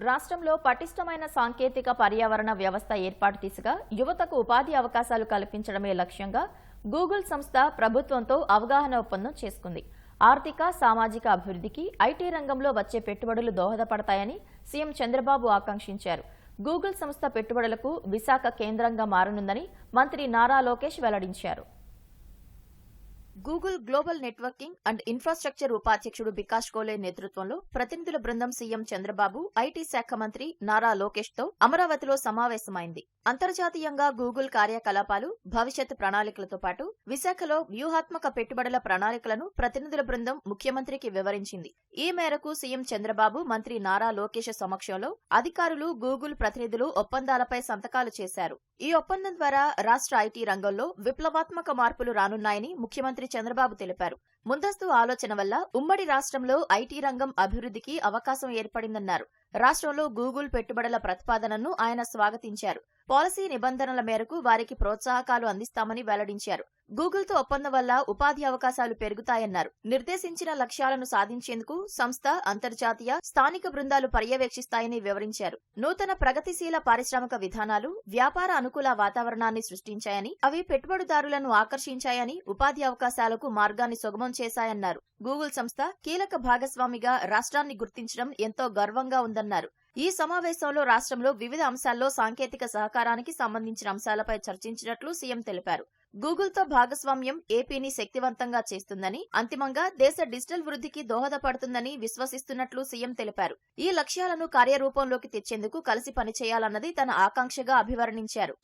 రాష్ట్రంలో పటిష్టమైన సాంకేతిక పర్యావరణ వ్యవస్థ ఏర్పాటు దిశగా యువతకు ఉపాధి అవకాశాలు కల్పించడమే లక్ష్యంగా గూగుల్ సంస్థ ప్రభుత్వంతో అవగాహన ఒప్పందం చేసుకుంది. ఆర్థిక సామాజిక అభివృద్ధికి ఐటీ రంగంలో వచ్చే పెట్టుబడులు దోహదపడతాయని సీఎం చంద్రబాబు ఆకాంక్షించారు. గూగుల్ సంస్థ పెట్టుబడులకు విశాఖ కేంద్రంగా మారనుందని మంత్రి నారా లోకేష్ వెల్లడించారు. Google global networking and infrastructure ఉపాధ్యక్షుడు బికాష్ కోలే నేతృత్వంలో ప్రతినిధుల బృందం సీఎం చంద్రబాబు ఐటీ శాఖ మంత్రి నారా లోకేష్తో అమరావతిలో సమావేశమైంది. అంతర్జాతీయంగా గూగుల్ కార్యకలాపాలు భవిష్యత్ ప్రణాళికలతో పాటు విశాఖలో వ్యూహాత్మక పెట్టుబడుల ప్రణాళికలను ప్రతినిధుల బృందం ముఖ్యమంత్రికి వివరించింది. ఈ మేరకు సీఎం చంద్రబాబు మంత్రి నారా లోకేష్ సమక్షంలో అధికారులు గూగుల్ ప్రతినిధులు ఒప్పందాలపై సంతకాలు చేశారు. ఈ ఒప్పందం ద్వారా రాష్ట్ర ఐటీ రంగంలో విప్లవాత్మక మార్పులు రానున్నాయని ముఖ్యమంత్రి చంద్రబాబు తెలిపారు. ముందస్తు ఆలోచన వల్ల ఉమ్మడి రాష్ట్రంలో ఐటీ రంగం అభివృద్ధికి అవకాశం ఏర్పడిందన్నారు. రాష్ట్రంలో గూగుల్ పెట్టుబడుల ప్రతిపాదనను ఆయన స్వాగతించారు. పాలసీ నిబంధనల మేరకు వారికి ప్రోత్సాహకాలు అందిస్తామని వెల్లడించారు. గూగుల్తో ఒప్పందం వల్ల ఉపాధి అవకాశాలు పెరుగుతాయన్నారు. నిర్దేశించిన లక్ష్యాలను సాధించేందుకు సంస్థ అంతర్జాతీయ స్థానిక బృందాలు పర్యవేక్షిస్తాయని వివరించారు. నూతన ప్రగతిశీల పారిశ్రామిక విధానాలు వ్యాపార అనుకూల వాతావరణాన్ని సృష్టించాయని అవి పెట్టుబడిదారులను ఆకర్షించాయని ఉపాధి అవకాశాలకు మార్గాన్ని సుగమం చేశాయన్నారు. గూగుల్ సంస్థ కీలక భాగస్వామిగా రాష్ట్రాన్ని గుర్తించడం ఎంతో గర్వంగా ఉందన్నారు. ఈ సమావేశంలో రాష్ట్రంలో వివిధ అంశాల్లో సాంకేతిక సహకారానికి సంబంధించిన అంశాలపై చర్చించినట్లు సీఎం తెలిపారు. గూగుల్తో భాగస్వామ్యం ఏపీని శక్తివంతంగా చేస్తుందని అంతిమంగా దేశ డిజిటల్ వృద్ధికి దోహదపడుతుందని విశ్వసిస్తున్నట్లు సీఎం తెలిపారు. ఈ లక్ష్యాలను కార్యరూపంలోకి తెచ్చేందుకు కలిసి పనిచేయాలన్నది తన ఆకాంక్షగా అభివర్ణించారు.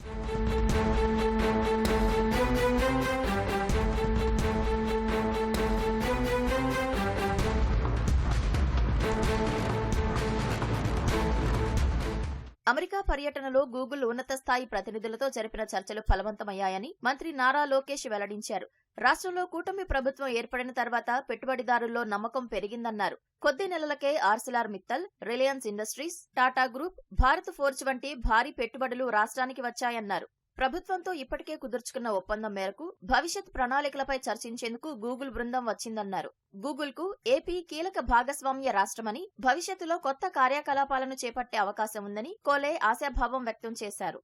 అమెరికా పర్యటనలో గూగుల్ ఉన్నత స్థాయి ప్రతినిధులతో జరిపిన చర్చలు ఫలవంతమయ్యాయని మంత్రి నారా లోకేష్ వెల్లడించారు. రాష్ట్రంలో కూటమి ప్రభుత్వం ఏర్పడిన తర్వాత పెట్టుబడిదారుల్లో నమ్మకం పెరిగిందన్నారు. కొద్ది నెలలకే Arcelor Mittal Reliance Industries Tata group Bharat Forge వంటి భారీ పెట్టుబడులు రాష్ట్రానికి వచ్చాయన్నారు. ప్రభుత్వంతో ఇప్పటికే కుదుర్చుకున్న ఒప్పందం మేరకు భవిష్యత్ ప్రణాళికలపై చర్చించేందుకు గూగుల్ బృందం వచ్చిందన్నారు. గూగుల్కు ఏపీ కీలక భాగస్వామ్య రాష్ట్రమని భవిష్యత్తులో కొత్త కార్యకలాపాలను చేపట్టే అవకాశం ఉందని కోలే ఆశాభావం వ్యక్తం చేశారు.